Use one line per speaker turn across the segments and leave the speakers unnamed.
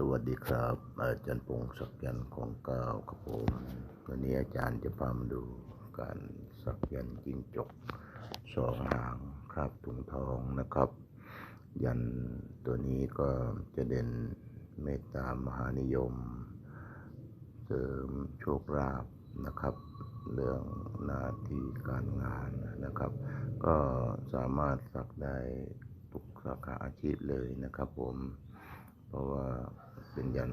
สวัสดีครับ อาจารย์พงศ์สักยันต์ของเก้าครับผมวันนี้อาจารย์จะพามาดูการสักยันต์จิ้งจกสองหางคราบถุงทองนะครับ ยันต์ตัวนี้ก็จะเด่นเมตตามหานิยม เสริมโชคลาภนะครับ เรื่องหน้าที่การงานนะครับ ก็สามารถสักได้ทุกสาขาอาชีพเลยนะครับผมเพราะว่า เป็นยัน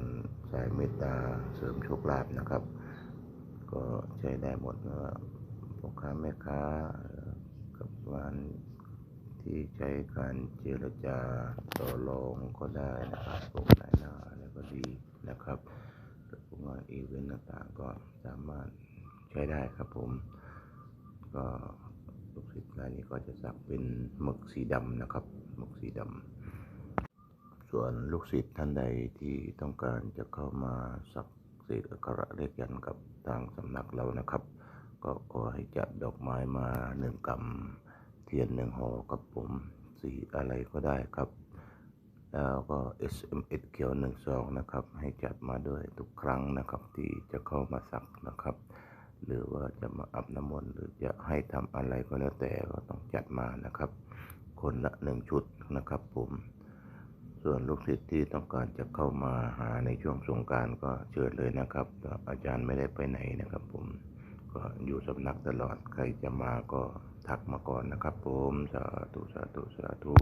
สายเมตตาเสริมโชคลาภนะครับ ก็ใช้ได้หมดไม่ว่าพ่อค้าแม่ค้ากับงานที่ใช้การเจรจาต่อรองก็ได้นะครับพวกนายหน้าอะไรก็ดีนะครับพวกงานอีเวนต์ต่างๆก็สามารถใช้ได้ครับผม ก็ลูกศิษย์รายนี้ก็จะสักเป็นหมึกสีดำนะครับหมึกสีดำ ส่วนลูกศิษย์ท่านใดที่ต้องการจะเข้ามาสักเสกอักขระเลขยันกับทางสำนักเรานะครับ ก็ขอให้จัดดอกไม้มาหนึ่งกำเทียนหนึ่งห่อกับผมสีอะไรก็ได้ครับ แล้วก็ SMS เขียวหนึ่งซองนะครับ ให้จัดมาด้วยทุกครั้งนะครับที่จะเข้ามาสักนะครับ หรือว่าจะมาอาบน้ำมนต์หรือจะให้ทำอะไรก็แล้วแต่ก็ต้องจัดมานะครับ คนละหนึ่งชุดนะครับผม ส่วนลูกศิษย์ที่ต้องการจะเข้ามาหาในช่วงสงการก็เชิญเลยนะครับ อาจารย์ไม่ได้ไปไหนนะครับ ผมก็อยู่สำนักตลอดใครจะมาก็ทักมาก่อนนะครับ ผมสาธุสาธุสาธุ